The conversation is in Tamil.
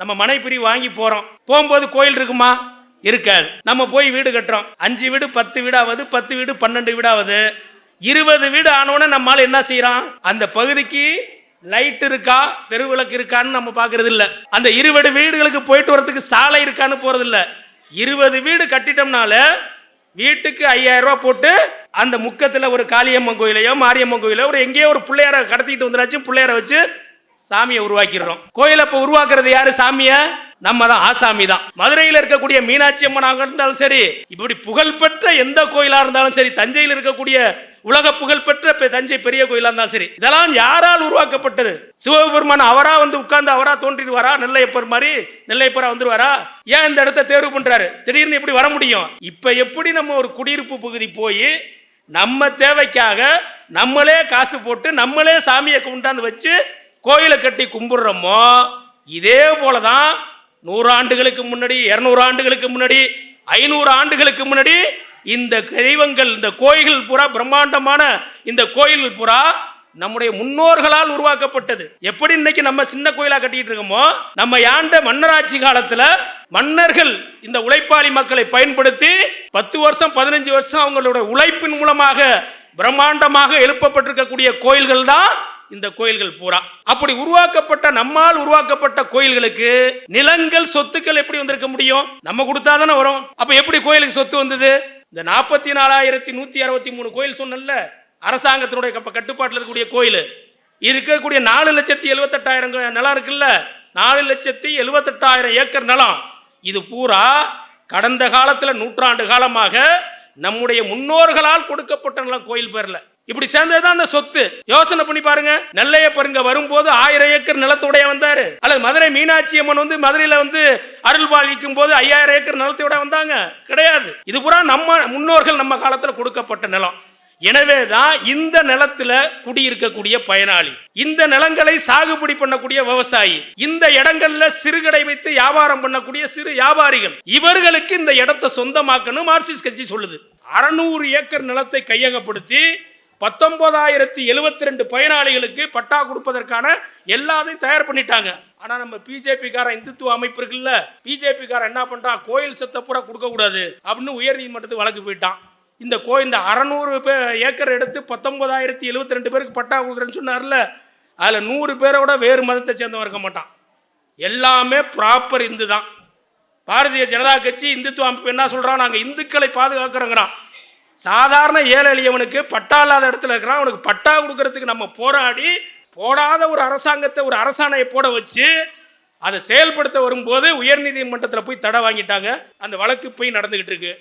நம்ம மனைப்பிரி வாங்கி போறோம். போகும்போது கோயில் இருக்குமா? இருக்காது. நம்ம போய் வீடு கட்டுறோம். அஞ்சு வீடு பத்து வீடாவது பத்து வீடு பன்னெண்டு வீடாவது. இருபது வீடு ஆனோடனே நம்மளால் என்ன செய்யறோம் அந்த பகுதிக்கு லைட் இருக்கா? தெருவிளக்கு இருக்கான்னு நம்ம பார்க்கறது இல்ல அந்த இருபது வீடுகளுக்கு போயிட்டு வரதுக்கு சாலை இருக்கான்னு போறது இல்ல இருபது வீடு கட்டிட்டோம்னால வீட்டுக்கு ஐயாயிரம் ரூபாய் போட்டு அந்த முக்கத்தில் ஒரு காளியம்மன் கோயிலையோ மாரியம்மன் கோயிலையோ ஒரு எங்கேயோ ஒரு பிள்ளையார கடத்திட்டு வந்துடாச்சும் பிள்ளையார வச்சு சாமியை உருவாக்கிடுறோம். கோயிலை இப்போ உருவாக்குறது யாரு சாமிய? நம்ம தான் ஆசாமி தான் மதுரையில் இருக்கக்கூடிய மீனாட்சி அம்மனாக இருந்தாலும் சரி இப்படி புகழ்பெற்ற எந்த கோயிலா இருந்தாலும் சரி தஞ்சையில் இருக்கக்கூடிய உலக புகழ்பெற்ற தஞ்சை பெரிய கோயிலா இருந்தாலும் சரி இதெல்லாம் யாரால் உருவாக்கப்பட்டது? சிவபெருமான் அவரா வந்து உட்கார்ந்து அவரா தோன்றிடுவாரா? நெல்லையப்பர் மாதிரி நெல்லையப்பரா வந்துருவாரா? ஏன் இந்த இடத்த தேர்வு பண்றாரு? திடீர்னு எப்படி வர முடியும். இப்ப எப்படி நம்ம ஒரு குடியிருப்பு பகுதி போய் நம்ம தேவைக்காக நம்மளே காசு போட்டு நம்மளே சாமியை கொண்டாந்து வச்சு கோயிலை கட்டி கும்பிடுறோமோ இதே போல தான் நூறு ஆண்டுகளுக்கு முன்னாடி இரநூறு ஆண்டுகளுக்கு முன்னாடி ஐநூறு ஆண்டுகளுக்கு முன்னாடி இந்த தெய்வங்கள் இந்த கோயில்கள் பூரா பிரம்மாண்டமான இந்த கோயில்கள் பூரா நம்முடைய முன்னோர்களால் உருவாக்கப்பட்டது. எப்படி இன்னைக்கு நம்ம சின்ன கோயிலா கட்டிட்டு இருக்கோமோ நம்ம யாண்ட மன்னராட்சி காலத்துல மன்னர்கள் இந்த உழைப்பாளி மக்களை பயன்படுத்தி பத்து வருஷம் பதினஞ்சு வருஷம் அவங்களோட உழைப்பின் மூலமாக பிரம்மாண்டமாக எழுப்பப்பட்டிருக்கக்கூடிய கோயில்கள் தான் இந்த கோயில்கள் பூரா. அப்படி உருவாக்கப்பட்ட நம்மால் உருவாக்கப்பட்ட கோயில்களுக்கு நிலங்கள் சொத்துக்கள் எப்படி வந்திருக்க முடியும்? நம்ம கொடுத்தா தானே வரும். அப்ப எப்படி கோயிலுக்கு சொத்து வந்தது? இந்த நாற்பத்தி நாலாயிரத்தி நூத்தி அறுபத்தி மூணு கோயில் சொன்னல அரசாங்கத்தினுடைய கட்டுப்பாட்டில் இருக்கக்கூடிய கோயில். இருக்கக்கூடிய நாலு லட்சத்தி எழுபத்தெட்டாயிரம் நிலம் இருக்குல்ல நாலு லட்சத்தி எழுபத்தெட்டாயிரம் ஏக்கர் நிலம். இது பூரா கடந்த காலத்தில் நூற்றாண்டு காலமாக நம்முடைய முன்னோர்களால் கொடுக்கப்பட்ட நிலம் கோயில் பேரில். இப்படி சேர்ந்ததுதான் அந்த சொத்து. யோசனை பண்ணி பாருங்க. நெல்லையப்பருங்க வரும்போது ஆயிரம் ஏக்கர் நிலத்துடைய வந்தாரு. அல்லது மதுரை மீனாட்சி அம்மன் வந்து மதுரையில வந்து அருள் பாலிக்கும் போது ஐயாயிரம் ஏக்கர் நிலத்தோட வந்தாங்க. கிடையாது. இது பூரா நம்ம முன்னோர்கள் நம்ம காலத்துல கொடுக்கப்பட்ட நிலம். எனவே தான் இந்த நிலத்துல குடியிருக்கக்கூடிய பயனாளி. இந்த நிலங்களை சாகுபடி பண்ணக்கூடிய விவசாயி. இந்த இடங்கள்ல சிறுகடை வைத்து வியாபாரம் பண்ணக்கூடிய சிறு வியாபாரிகள். இவர்களுக்கு இந்த இடத்தை சொந்தமாக்கணும் மார்க்சிஸ்ட் கட்சி சொல்லுது. அறநூறு ஏக்கர் நிலத்தை கையகப்படுத்தி பத்தொன்பதாயிரத்தி எழுபத்தி ரெண்டு பயனாளிகளுக்கு பட்டா கொடுப்பதற்கான எல்லாத்தையும் தயார் பண்ணிட்டாங்க. ஆனா நம்ம பிஜேபி கார இந்துத்துவ அமைப்பு இருக்குல்ல பிஜேபி கார என்ன பண்றான் கோயில் செத்த பூரா கொடுக்க கூடாது அப்படின்னு உயர் நீதிமன்றத்துக்கு வழக்கு போயிட்டான். இந்த கோ இந்த அறநூறு பே ஏக்கர் எடுத்து பத்தொன்பதாயிரத்தி எழுபத்தி ரெண்டு பேருக்கு பட்டா கொடுக்குறேன்னு சொன்னார்ல அதில் நூறு பேரோட வேறு மதத்தை சேர்ந்தவன் இருக்க மாட்டான். எல்லாமே ப்ராப்பர் இந்து தான் பாரதிய ஜனதா கட்சி இந்துத்துவ அமைப்பு என்ன சொல்றான் நாங்கள் இந்துக்களை பாதுகாக்கிறோங்கிறான். சாதாரண ஏழை எளியவனுக்கு பட்டா இல்லாத இடத்துல இருக்கிறான். அவனுக்கு பட்டா கொடுக்கறதுக்கு நம்ம போராடி போடாத ஒரு அரசாங்கத்தை ஒரு அரசாணையை போட வச்சு அதை செயல்படுத்த வரும்போது உயர்நீதிமன்றத்தில் போய் தடை வாங்கிட்டாங்க. அந்த வழக்கு போய் நடந்துக்கிட்டு இருக்கு.